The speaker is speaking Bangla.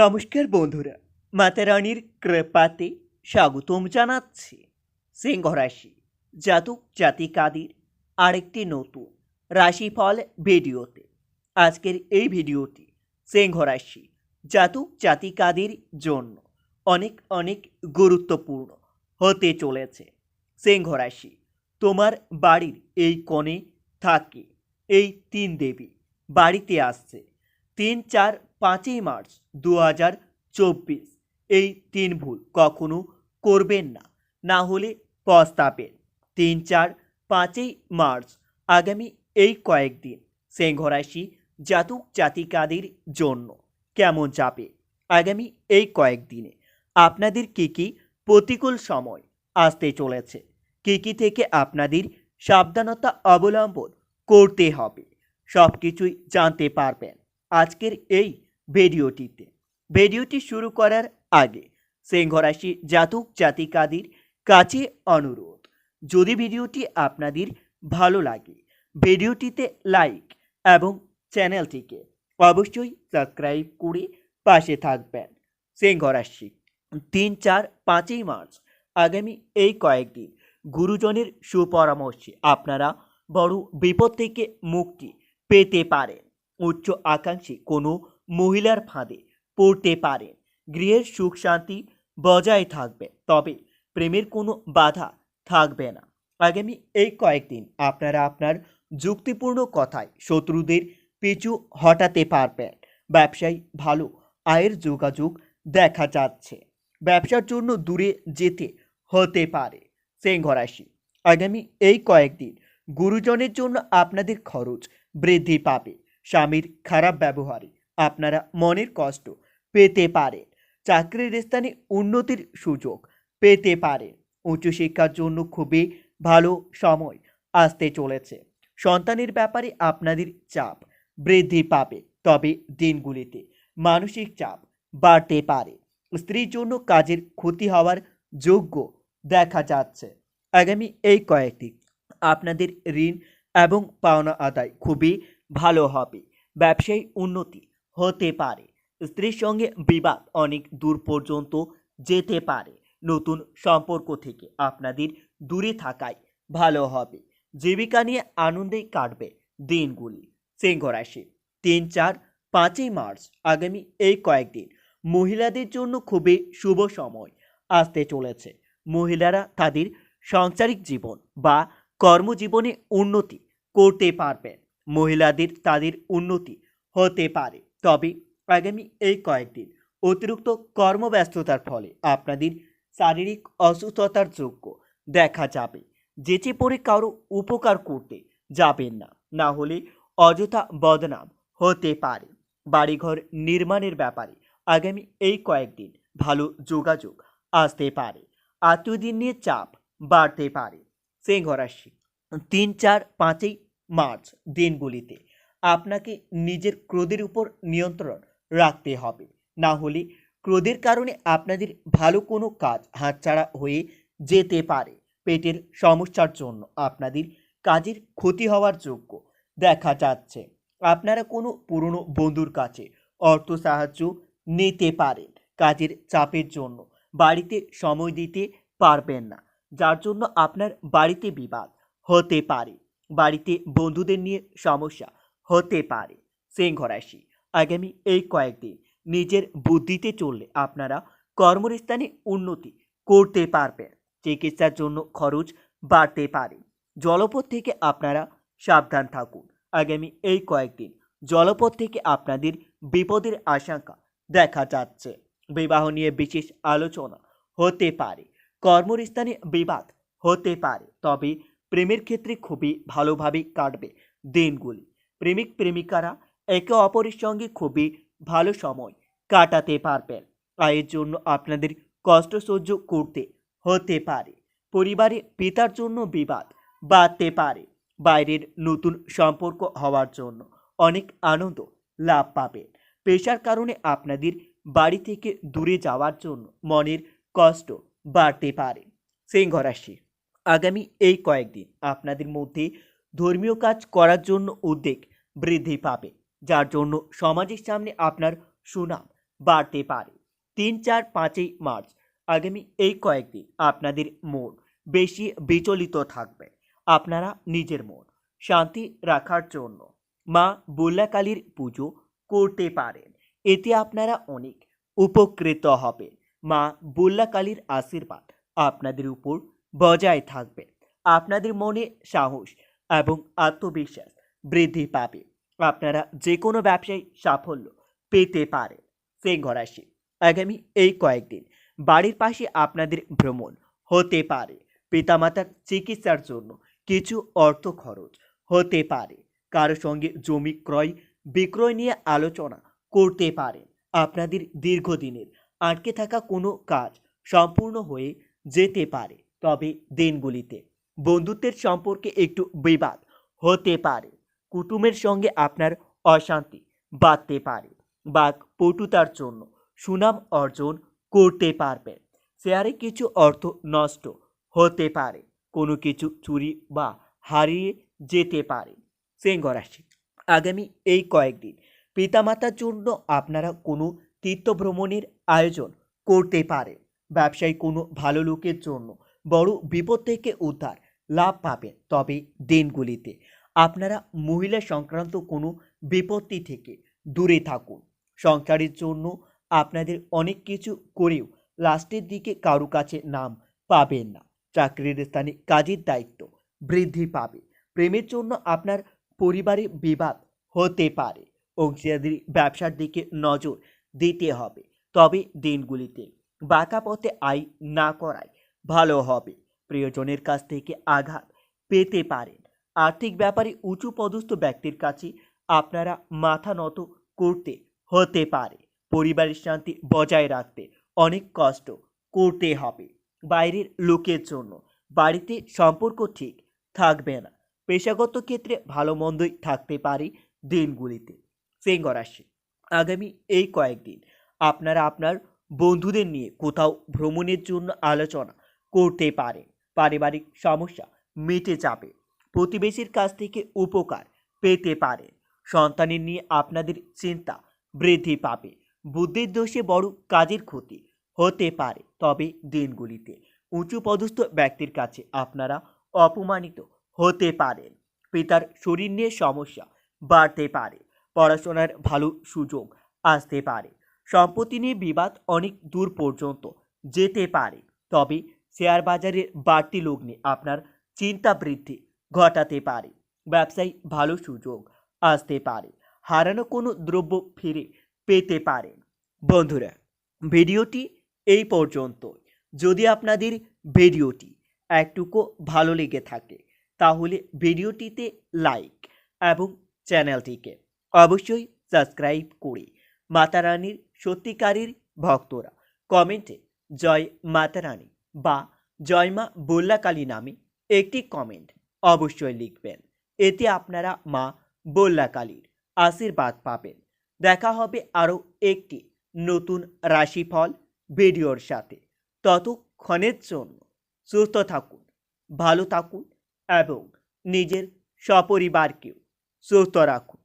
নমস্কার বন্ধুরা মাতা রানীর কৃপাতে স্বাগতম জানাচ্ছি সিংহ রাশি জাতক জাতিকাদের আরেকটি নতুন রাশিফল ভিডিওতে। আজকের এই ভিডিওটি সিংহ রাশি জাতক জাতিকাদের জন্য অনেক অনেক গুরুত্বপূর্ণ হতে চলেছে। সিংহ রাশি তোমার বাড়ির এই কোণে থাকে, এই তিন দেবী বাড়িতে আসছে। তিন চার পাঁচই মার্চ দু হাজার চব্বিশ। এই তিন ভুল কখনো করবেন না না হলে পস্তাবেন। তিন চার পাঁচই মার্চ আগামী এই কয়েকদিন সিংহ রাশি জাতক জাতিকাদের জন্য কেমন যাবে? আগামী এই কয়েকদিনে আপনাদের কী কী প্রতিকূল সময় আসতে চলেছে? কী কী থেকে আপনাদের সাবধানতা অবলম্বন করতে হবে? সব কিছুই জানতে পারবেন। আজকের এই ভিডিওটিতে। ভিডিওটি শুরু করার আগে সিংহ রাশি জাতক জাতিকাদের কাছে অনুরোধ, যদি ভিডিওটি আপনাদের ভালো লাগে, ভিডিওটিতে লাইক এবং চ্যানেলটিকে অবশ্যই সাবস্ক্রাইব করে পাশে থাকবেন। সিংহ রাশি তিন, চার, পাঁচই মার্চ আগামী এই কয়েকদিন গুরুজনের সুপরামর্শে আপনারা বড় বিপদ থেকে মুক্তি পেতে পারেন। উচ্চ আকাঙ্ক্ষী কোনো মহিলার ফাঁদে পড়তে পারেন। গৃহের সুখ শান্তি বজায় থাকবে, তবে প্রেমের কোনো বাধা থাকবে না। আগামী এই কয়েকদিন আপনারা আপনার যুক্তিপূর্ণ কথায় শত্রুদের পিছু হটাতে পারবেন। ব্যবসায়ী ভালো আয়ের যোগাযোগ দেখা যাচ্ছে। ব্যবসার জন্য দূরে যেতে হতে পারে। সিংহ রাশি, আগামী এই কয়েকদিন গুরুজনের জন্য আপনাদের খরচ বৃদ্ধি পাবে। স্বামীর খারাপ ব্যবহারে আপনারা মনের কষ্ট পেতে পারেন। চাকরির স্থানে উন্নতির সুযোগ পেতে পারেন। উচ্চশিক্ষার জন্য খুবই ভালো সময় আসতে চলেছে। সন্তানের ব্যাপারে আপনাদের চাপ বৃদ্ধি পাবে, তবে দিনগুলিতে মানসিক চাপ বাড়তে পারে। স্ত্রীর জন্য কাজের ক্ষতি হওয়ার যোগ্য দেখা যাচ্ছে। আগামী এই কয়েকটি আপনাদের ঋণ এবং পাওনা আদায় খুবই ভালো হবে, ব্যবসায়ী উন্নতি হতে পারে। স্ত্রীর সঙ্গে বিবাদ অনেক দূর পর্যন্ত যেতে পারে। নতুন সম্পর্ক থেকে আপনাদের দূরে থাকাই ভালো হবে। জীবিকা নিয়ে আনন্দেই কাটবে দিনগুলি। সিংহ রাশি, তিন চার পাঁচই মার্চ, আগামী এই কয়েকদিন মহিলাদের জন্য খুবই শুভ সময় আসতে চলেছে। মহিলারা তাদের সাংসারিক জীবন বা কর্মজীবনে উন্নতি করতে পারবেন। মহিলাদের তাদের উন্নতি হতে পারে। তবে আগামী এই কয়েকদিন অতিরিক্ত কর্মব্যস্ততার ফলে আপনাদের শারীরিক অসুস্থতার যোগ্য দেখা যাবে। যেচে পড়ে কারও উপকার করতে যাবেন না না হলে অযথা বদনাম হতে পারে। বাড়িঘর নির্মাণের ব্যাপারে আগামী এই কয়েকদিন ভালো যোগাযোগ আসতে পারে। আত্মীয়দিন নিয়ে চাপ বাড়তে পারে। সিংহ রাশি তিন চার পাঁচই মার্চ দিনগুলিতে। আপনাকে নিজের ক্রোধের উপর নিয়ন্ত্রণ রাখতে হবে। না হলে ক্রোধের কারণে আপনাদের ভালো কোনো কাজ হাতছাড়া হয়ে যেতে পারে। পেটের সমস্যার জন্য আপনাদের কাজের ক্ষতি হওয়ার যোগ্য দেখা যাচ্ছে। আপনারা কোনো পুরনো বন্ধুর কাছে অর্থ সাহায্য নিতে পারেন কাজের চাপের জন্য। বাড়িতে সময় দিতে পারবেন না, যার জন্য আপনার বাড়িতে বিবাদ হতে পারে। বাড়িতে বন্ধুদের নিয়ে সমস্যা হতে পারে। সিংহ রাশি, আগামী এই কয়েকদিন নিজের বুদ্ধিতে চললে আপনারা কর্মস্থানে উন্নতি করতে পারবেন। চিকিৎসার জন্য খরচ বাড়তে পারে। জলপথ থেকে আপনারা সাবধান থাকুন। আগামী এই কয়েকদিন জলপথ থেকে আপনাদের বিপদের আশঙ্কা দেখা যাচ্ছে। বিবাহ নিয়ে বিশেষ আলোচনা হতে পারে। কর্মস্থানে বিবাদ হতে পারে। তবে প্রেমের ক্ষেত্রে খুবই ভালোভাবে কাটবে দিনগুলি। প্রেমিক প্রেমিকারা একে অপরের সঙ্গে খুবই ভালো সময় কাটাতে পারবেন। আয়ের জন্য আপনাদের কষ্ট সহ্য করতে হতে পারে। পরিবারে পিতার জন্য বিবাদ বাড়তে পারে। বাইরের নতুন সম্পর্ক হওয়ার জন্য অনেক আনন্দ লাভ পাবেন। পেশার কারণে আপনাদের বাড়ি থেকে দূরে যাওয়ার জন্য মনের কষ্ট বাড়তে পারে। সিংহ আগামী এই কয়েকদিন আপনাদের মধ্যে ধর্মীয় কাজ করার জন্য উদ্বেগ বৃদ্ধি পাবে, যার জন্য সমাজের সামনে আপনার সুনাম বাড়তে পারে। তিন, চার, পাঁচই মার্চ আগামী এই কয়েকদিন আপনাদের মন বেশি বিচলিত থাকবে। আপনারা নিজের মন শান্তি রাখার জন্য মা বুল্লাকালীর পুজো করতে পারেন। এতে আপনারা অনেক উপকৃত হবেন। মা বুল্লাকালীর আশীর্বাদ আপনাদের উপর বজায় থাকবে। আপনাদের মনে সাহস এবং আত্মবিশ্বাস বৃদ্ধি পাবে। আপনারা যে কোনো ব্যবসায় সাফল্য পেতে পারেন। সিংহ রাশি, আগামী এই কয়েকদিন বাড়ির পাশে আপনাদের ভ্রমণ হতে পারে। পিতামাতার চিকিৎসার জন্য কিছু অর্থ খরচ হতে পারে। কারও সঙ্গে জমি ক্রয়, বিক্রয় নিয়ে আলোচনা করতে পারেন। আপনাদের দীর্ঘদিনের আটকে থাকা কোনো কাজ সম্পূর্ণ হয়ে যেতে পারে। তবে দিনগুলিতে। বন্ধুত্বের সম্পর্কে একটু বিবাদ হতে পারে। কুটুমের সঙ্গে আপনার অশান্তি বাড়তে পারে বা পটুতার জন্য সুনাম অর্জন করতে পারবেন শেয়ারে কিছু অর্থ নষ্ট হতে পারে। কোনো কিছু চুরি বা হারিয়ে যেতে পারে। সিংহ রাশি। আগামী এই কয়েকদিন পিতামাতার জন্য আপনারা কোনো তীর্থভ্রমণের আয়োজন করতে পারেন ব্যবসায়ী কোনো ভালো লোকের জন্য বড় বিপদ থেকে উদ্ধার, লাভ পাবেন। তবে দিনগুলিতে আপনারা মহিলা সংক্রান্ত কোনো বিপত্তি থেকে দূরে থাকুন। সংসারের জন্য আপনাদের অনেক কিছু করেও লাস্টের দিকে কারও কাছে নাম পাবেন না। চাকরির স্থানে কাজের দায়িত্ব বৃদ্ধি পাবে। প্রেমের জন্য আপনার পরিবারে বিবাদ হতে পারে। অংশীদারি ব্যবসার দিকে নজর দিতে হবে। তবে দিনগুলিতে বাঁকা পথে আয় না করাই ভালো হবে। প্রিয়জনের কাছ থেকে আঘাত পেতে পারেন। আর্থিক ব্যাপারে উঁচু পদস্থ ব্যক্তির কাছে আপনারা মাথা নত করতে হতে পারে। পরিবারের শান্তি বজায় রাখতে অনেক কষ্ট করতে হবে। বাইরের লোকের জন্য বাড়িতে সম্পর্ক ঠিক থাকবে না। পেশাগত ক্ষেত্রে ভালো মন্দই থাকতে পারে দিনগুলিতে। সিংহ রাশি, আগামী এই কয়েকদিন আপনারা আপনার বন্ধুদের নিয়ে কোথাও ভ্রমণের জন্য আলোচনা করতে পারেন পারিবারিক সমস্যা মিটে যাবে। প্রতিবেশীর কাছ থেকে উপকার পেতে পারে। সন্তানের নিয়ে আপনাদের চিন্তা বৃদ্ধি পাবে। বুদ্ধির দোষে বড় কাজের ক্ষতি হতে পারে। তবে দিনগুলিতে উঁচু পদস্থ ব্যক্তির কাছে আপনারা অপমানিত হতে পারেন। পিতার শরীর নিয়ে সমস্যা বাড়তে পারে। পড়াশোনার ভালো সুযোগ আসতে পারে। সম্পত্তি নিয়ে বিবাদ অনেক দূর পর্যন্ত যেতে পারে। তবে শেয়ার বাজারে বাড়তি লগ্নে আপনার চিন্তা বৃদ্ধি ঘটাতে পারে। ব্যবসায়ী ভালো সুযোগ আসতে পারে। হারানো কোনো দ্রব্য ফিরে পেতে পারেন বন্ধুরা, ভিডিওটি এই পর্যন্ত যদি আপনাদের ভিডিওটি একটুকু ভালো লেগে থাকে, তাহলে ভিডিওটিতে লাইক এবং চ্যানেলটিকে অবশ্যই সাবস্ক্রাইব করে মাতা রানীর সত্যিকারের ভক্তরা। কমেন্টে জয় মাতা রানী বা জয় মা বল্লাকালী নামে একটি কমেন্ট অবশ্যই লিখবেন। এতে আপনারা মা বল্লাকালীর আশীর্বাদ পাবেন। দেখা হবে আরও একটি নতুন রাশিফল ভিডিওর সাথে। ততক্ষণের জন্য সুস্থ থাকুন, ভালো থাকুন এবং নিজের সপরিবারকেও সুস্থ রাখুন।